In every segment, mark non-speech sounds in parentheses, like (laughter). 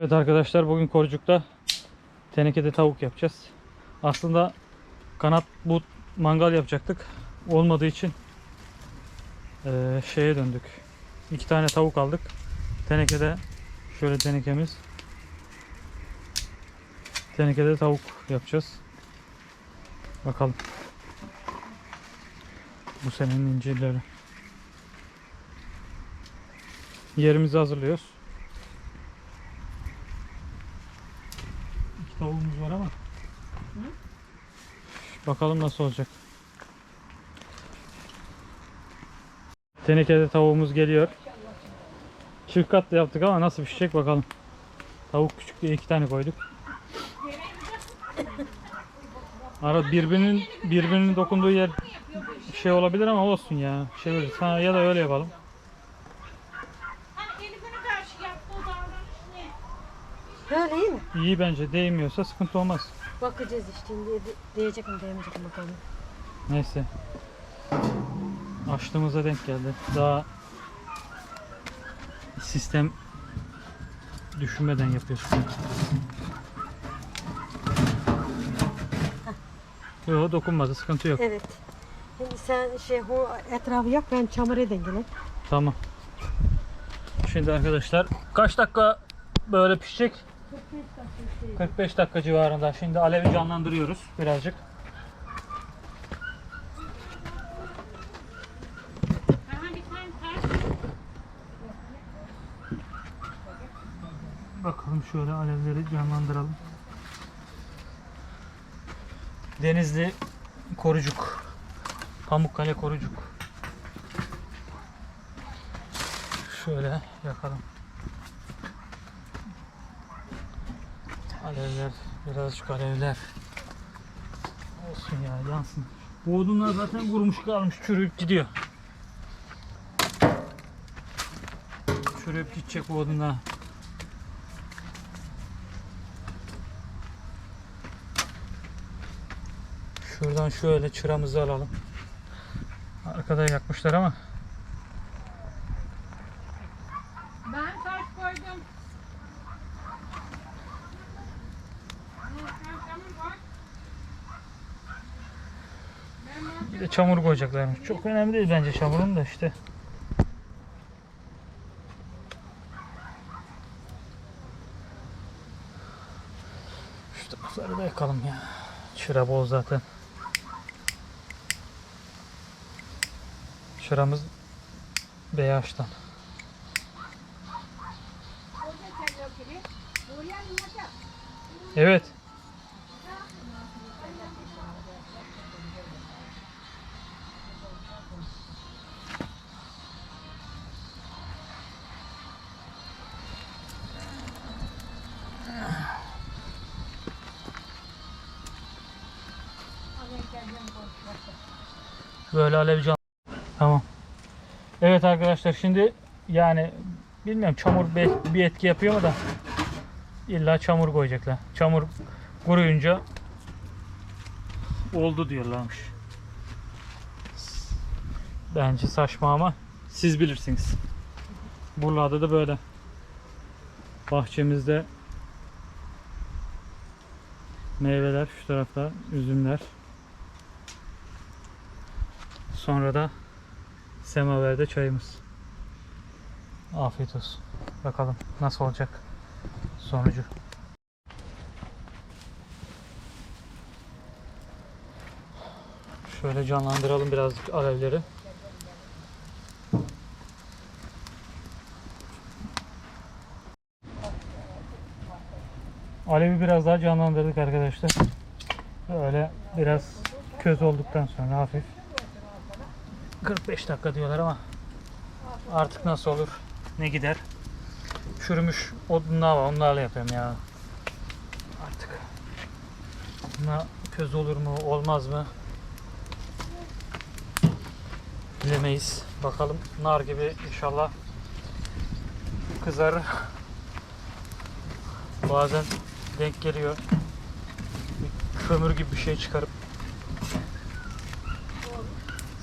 Evet arkadaşlar bugün Korucuk'ta tenekede tavuk yapacağız. Aslında kanat but mangal yapacaktık. Olmadığı için eee, şeye döndük. İki tane tavuk aldık. Tenekede şöyle tenekemiz. Tenekede tavuk yapacağız. Bakalım. Bu senenin incirleri. Yerimizi hazırlıyoruz. İki tavuğumuz var ama. Bakalım nasıl olacak. Tenekede tavuğumuz geliyor. Çift katlı yaptık ama nasıl pişecek bakalım. Tavuk küçük diye iki tane koyduk. Ara birbirinin birbirinin dokunduğu yer şey olabilir ama olsun ya. Şey böyle, ha, ya da öyle yapalım. Böyle iyi mi? İyi bence değmiyorsa sıkıntı olmaz. Bakacağız işte. Değecek mi değmeyecek mi bakalım. Neyse. Açtığımıza denk geldi. Daha sistem düşünmeden yapıyorsun. Yok dokunmadı sıkıntı yok. Evet. Şimdi sen şey o etrafı yak ben çamur edin gene. Tamam. Şimdi arkadaşlar kaç dakika böyle pişecek? 45 dakika civarında. Şimdi alevi canlandırıyoruz birazcık. Bakalım şöyle alevleri canlandıralım. Denizli Korucuk. Pamukkale Korucuk. Şöyle yakalım. Alevler, birazcık alevler. Olsun ya, yansın. Bu odunlar zaten kurumuş kalmış, çürüyüp gidiyor. Çürüyüp gidecek bu odunlar. Şuradan şöyle çıramızı alalım. Arkada yakmışlar ama Ben taş koydum. Hı, sen çamur koy. Ben ne bir de çamur koyacaklarmış. Çok önemli değil bence çamurun da işte. Şu tarafları da yakalım ya. Çıra bol zaten. Çıramız beyazdan. Evet. Böyle alev. Tamam. Evet arkadaşlar şimdi yani bilmiyorum çamur bir etki yapıyor mu da illa çamur koyacaklar. Çamur kuruyunca oldu diyorlarmış. Bence saçma ama siz bilirsiniz. Buralarda da böyle. Bahçemizde meyveler şu tarafta üzümler. Sonra da semaverde çayımız. Afiyet olsun. Bakalım nasıl olacak sonucu. Şöyle canlandıralım birazcık alevleri. Alevi biraz daha canlandırdık arkadaşlar. Böyle biraz köz olduktan sonra hafif 45 dakika diyorlar ama artık nasıl olur ne gider? Çürümüş odunlar var onlarla yapıyorum ya. Artık buna köz olur mu olmaz mı? Bilemeyiz. Bakalım nar gibi inşallah kızarır. Bazen denk geliyor. Bir kömür gibi bir şey çıkarıp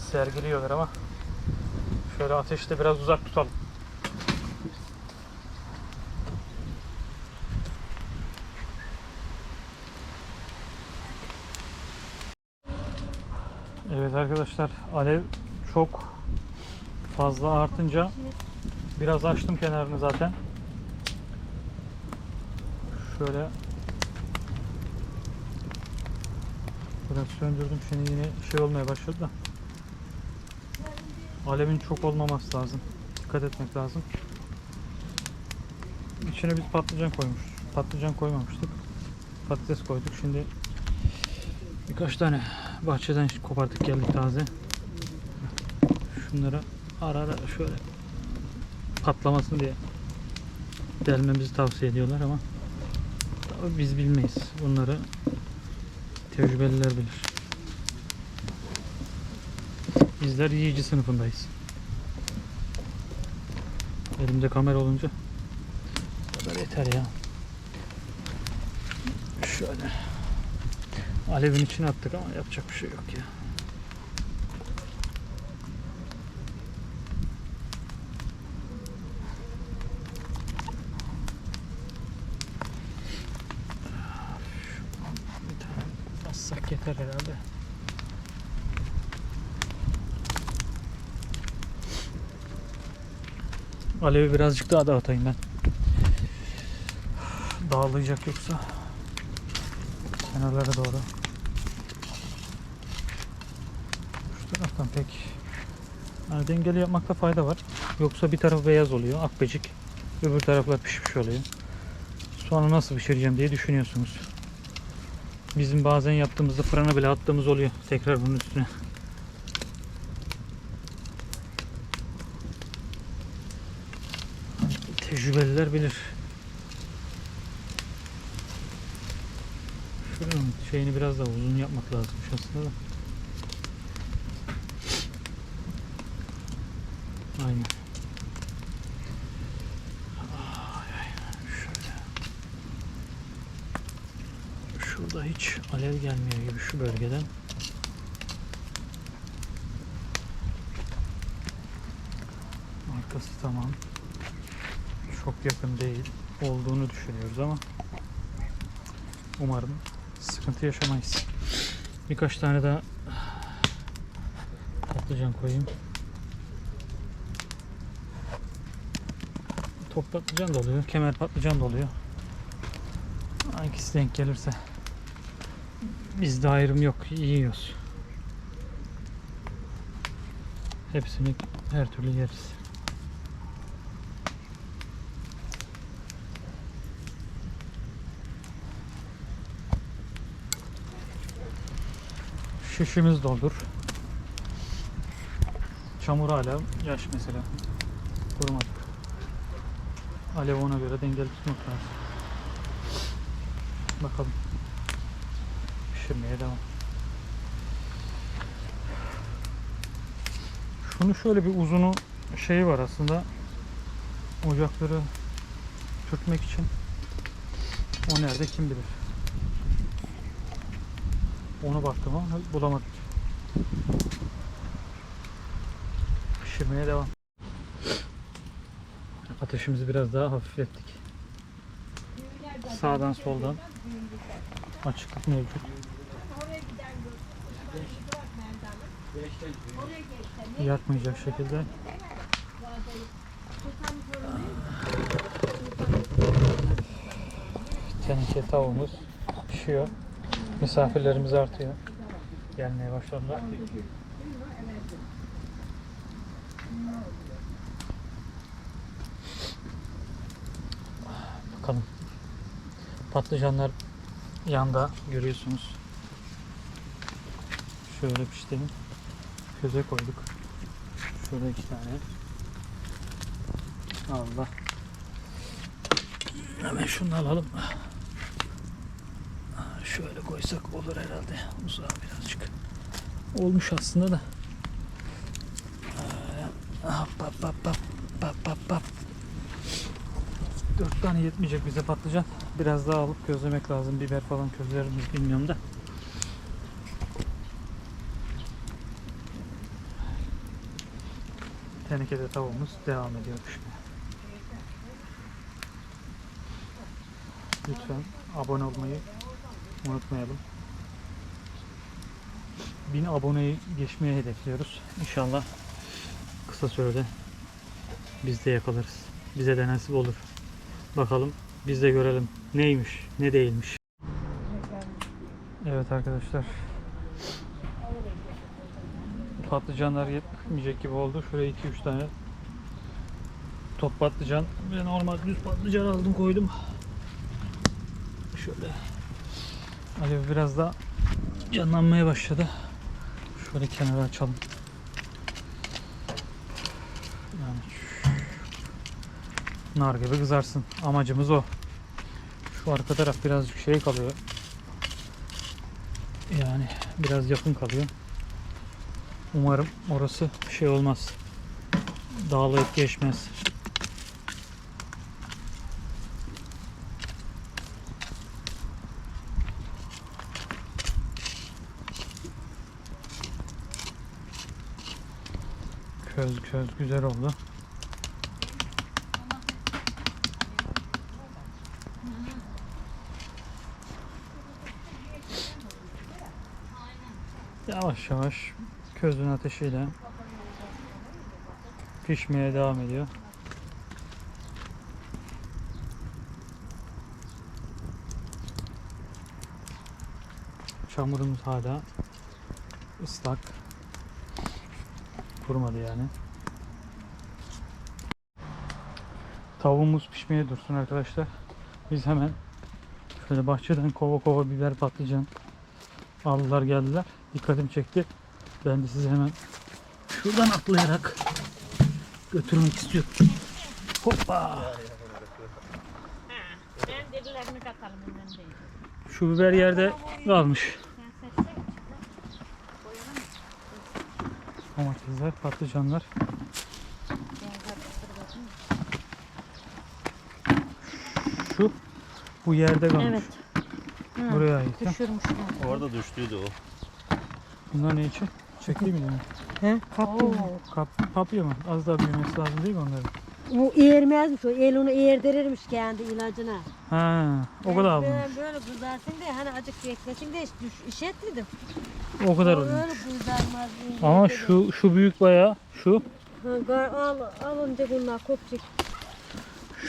sergiliyorlar ama şöyle ateşte biraz uzak tutalım. Evet arkadaşlar alev çok fazla artınca biraz açtım kenarını zaten. Şöyle biraz söndürdüm. Şimdi yine şey olmaya başladı da. Alevin çok olmaması lazım. Dikkat etmek lazım. İçine biz patlıcan koymuş. Patlıcan koymamıştık. Patates koyduk. Şimdi birkaç tane bahçeden kopardık geldik taze. Şunları ara ara şöyle patlamasın diye delmemizi tavsiye ediyorlar ama biz bilmeyiz. Bunları tecrübeliler bilir. Bizler yiyici sınıfındayız. Elimde kamera olunca bu kadar yeter ya. Şöyle alevin içine attık ama yapacak bir şey yok ya. Bir tane bassak yeter herhalde. Alevi birazcık daha dağıtayım ben. Dağılacak yoksa kenarlara doğru. Şu taraftan pek yani dengeli yapmakta fayda var. Yoksa bir taraf beyaz oluyor, akbecik. Öbür taraflar pişmiş oluyor. Sonra nasıl pişireceğim diye düşünüyorsunuz. Bizim bazen yaptığımızda fırına bile attığımız oluyor. Tekrar bunun üstüne. Tecrübeliler bilir. Şuranın şeyini biraz daha uzun yapmak lazımmış aslında da. Aynen. Şurada hiç alev gelmiyor gibi şu bölgeden. Arkası tamam. Çok yakın değil. Olduğunu düşünüyoruz ama umarım sıkıntı yaşamayız. Birkaç tane daha patlıcan koyayım. Top patlıcan da oluyor, kemer patlıcan da oluyor. Hangisi denk gelirse. Bizde ayrım yok, yiyoruz. Hepsini her türlü yeriz. Şişimiz doldur. Çamur hala yaş mesela. Kurumadık. Alev ona göre dengeli tutmak lazım. Bakalım. Pişirmeye devam. Şunu şöyle bir uzunu şeyi var aslında. Ocakları tutmak için. O nerede kim bilir. Onu baktım ama bulamadım. Pişirmeye devam. Ateşimizi biraz daha hafiflettik. Sağdan soldan açıklık mevcut. Yakmayacak şekilde teneke tavuğumuz pişiyor. Misafirlerimiz artıyor. Gelmeye başladılar. Bakalım. Patlıcanlar yanda görüyorsunuz. Şöyle piştiğini köze koyduk. Şurada iki tane. Allah. Hemen şunu alalım. Şöyle koysak olur herhalde. Uzağa birazcık. Olmuş aslında da. Ee, Hop hop hop hop hop hop hop. Dört tane yetmeyecek bize patlıcan. Biraz daha alıp közlemek lazım. Biber falan közler miyiz bilmiyorum da. Tenekede tavuğumuz devam ediyor şimdi. Lütfen abone olmayı unutmayalım. 1000 aboneyi geçmeye hedefliyoruz. İnşallah kısa sürede biz de yakalarız. Bize de nasip olur. Bakalım biz de görelim neymiş ne değilmiş. Evet arkadaşlar. Patlıcanlar yetmeyecek gibi oldu. Şuraya 2-3 tane top patlıcan ve normal düz patlıcan aldım koydum. Şöyle Alev biraz da canlanmaya başladı. Şöyle kenara açalım. Yani nar gibi kızarsın. Amacımız o. Şu arka taraf birazcık şey kalıyor. Yani biraz yakın kalıyor. Umarım orası şey olmaz. Dağılayıp geçmez. Köz köz güzel oldu. Yavaş yavaş közün ateşiyle pişmeye devam ediyor. Çamurumuz hala ıslak. Kurumadı yani. Tavuğumuz pişmeye dursun arkadaşlar. Biz hemen şöyle bahçeden kova kova biber patlıcan aldılar geldiler. Dikkatim çekti. Ben de size hemen şuradan atlayarak götürmek istiyorum. Hoppa! Şu biber yerde kalmış. Sen seçsene. Domatesler, patlıcanlar. Şu bu yerde kalmış. Evet. Buraya ait. Düşürmüşler. Orada düştüydü o. Bunlar ne için? Çekli mi? yani? He? Kapıyor. Kap, kapıyor mu? Az daha büyümesi lazım değil mi onların? Bu eğirmezmiş o. El onu eğirdirirmiş kendi ilacına. Ha, o kadar Ben almış. böyle kızarsın diye hani acık beklesin diye düş, iş etmedim. O kadar O olmuş. Öyle kızarmaz. Ama şu şu büyük bayağı şu Ha, al, alınca bunlar kopacak.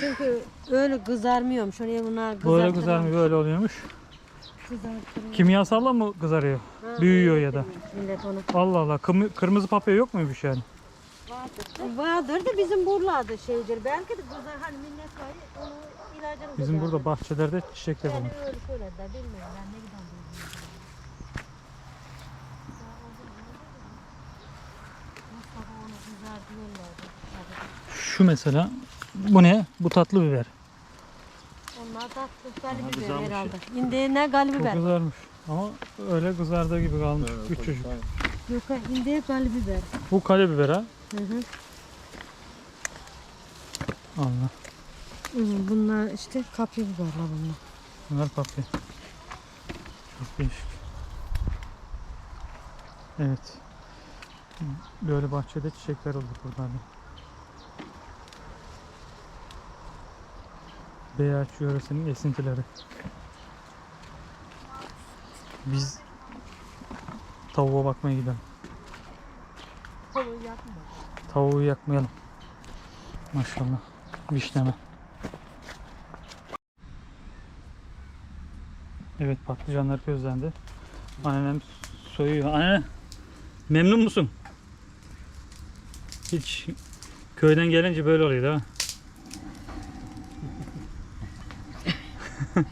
Çünkü öyle kızarmıyormuş. Oraya bunlar kızartılmış. böyle kızarmıyor böyle oluyormuş. Kızartılmış. Kimyasalla mı kızarıyor? Ha, Büyüyor öyle ya da. Allah Allah. Kımı- kırmızı papya yok muymuş yani? Vardır da bizim buralarda şeydir. Belki de kızar hani millet var ya onu ilacını Bizim burada bahçelerde çiçekler Yani olur. öyle söyler de bilmiyorum ben ne giden Şu mesela bu ne? Bu tatlı biber. Onlar da kızartlı biber kızarmış herhalde. Hindi ne gal Bu biber. kızarmış. Ama öyle kızardığı gibi kalmış. Küçücük. Yok ha hindi gal biber. Bu kale biber ha. Hı hı. Allah. Bunlar işte kapya biberler bunlar. Bunlar papya. Çok değişik. Evet. Böyle bahçede çiçekler olur burada. Beyaz yöresinin esintileri. Biz tavuğa bakmaya gidelim. Tavuğu yakma. Tavuğu yakmayalım. Maşallah. Vişneme. Evet patlıcanlar közlendi. Annem soyuyor. Anne memnun musun? Hiç köyden gelince böyle oluyor değil mi? (laughs)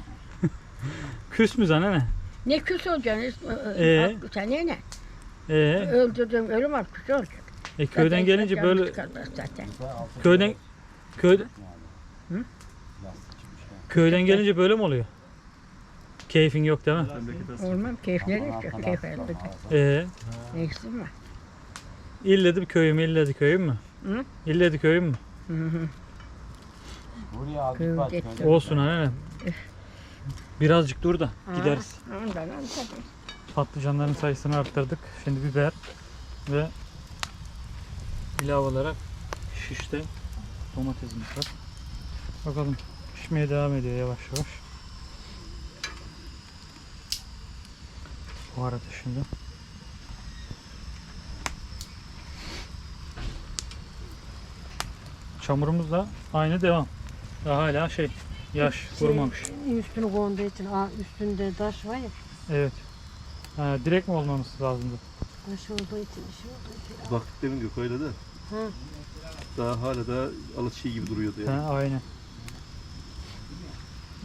Küs mü sana ne? Ne küs olacaksın? Ee? Sen ne ne? Ee, Öldürdüğüm ölüm var küs olacak. e, köyden Zaten gelince böyle Zaten. köyden köyde Hı? köyden gelince böyle mi oluyor? Keyfin yok değil mi? Olmam keyif nereye çıkıyor? Keyif hayatta. Ee, Ne isim var? İlle de köyüm, ille de köyüm mü? Hı? İlle de köyüm mü? Hı hı. Köyüm gitti. Olsun anne. Birazcık dur da gideriz. Patlıcanların sayısını arttırdık. Şimdi biber ve ilave olarak şişte domatesimiz var. Bakalım pişmeye devam ediyor yavaş yavaş. Buhar ateşinde. Çamurumuz da aynı devam. Daha hala şey yaş kurumamış. Şey, üstünü konduğu için aa, üstünde taş var ya. Evet. Ha, direkt mi olmamız lazımdı? Taş olduğu için şey olduğu için. Baktık demin Gökay'la da Ha. daha hala da alışığı gibi duruyordu yani. Ha, aynen.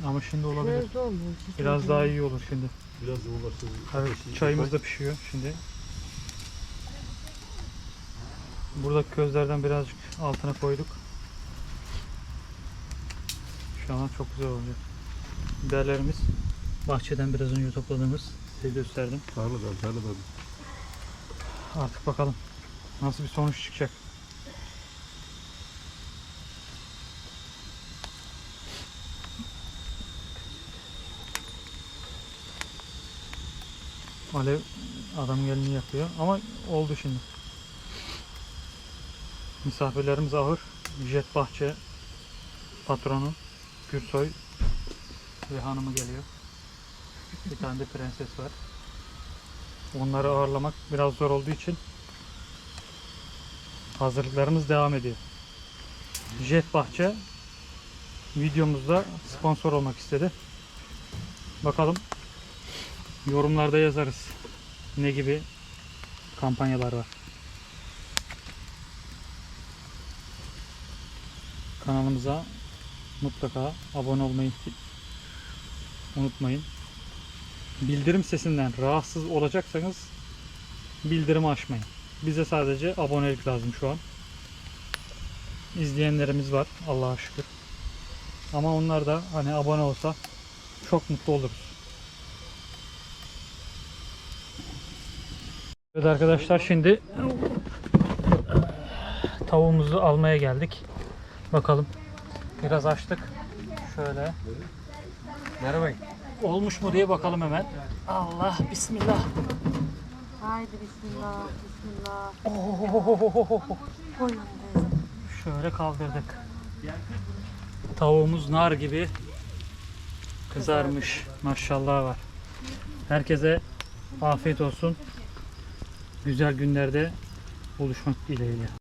Ama şimdi olabilir. Közde olmuyor. işte. Biraz daha iyi olur şimdi. Biraz yoğunlaştı. Evet, çayımız da pişiyor şimdi. Burada közlerden birazcık altına koyduk. Şu an çok güzel oluyor. Biberlerimiz bahçeden biraz önce topladığımız size gösterdim. Tarladan, tarladan. Artık bakalım nasıl bir sonuç çıkacak. Alev adam gelini yapıyor ama oldu şimdi. Misafirlerimiz ağır. Jet Bahçe patronu Gürsoy ve hanımı geliyor. Bir tane de prenses var. Onları ağırlamak biraz zor olduğu için hazırlıklarımız devam ediyor. Jet Bahçe videomuzda sponsor olmak istedi. Bakalım yorumlarda yazarız ne gibi kampanyalar var. Kanalımıza mutlaka abone olmayı unutmayın. Bildirim sesinden rahatsız olacaksanız bildirimi açmayın. Bize sadece abonelik lazım şu an. İzleyenlerimiz var Allah'a şükür. Ama onlar da hani abone olsa çok mutlu oluruz. Evet arkadaşlar şimdi tavuğumuzu almaya geldik. Bakalım. Biraz açtık. Şöyle. Merhaba. Olmuş mu diye bakalım hemen. Allah bismillah. Haydi bismillah. Bismillah. Oh. Teyze. Şöyle kaldırdık. Tavuğumuz nar gibi kızarmış. Maşallah var. Herkese afiyet olsun. Güzel günlerde buluşmak dileğiyle.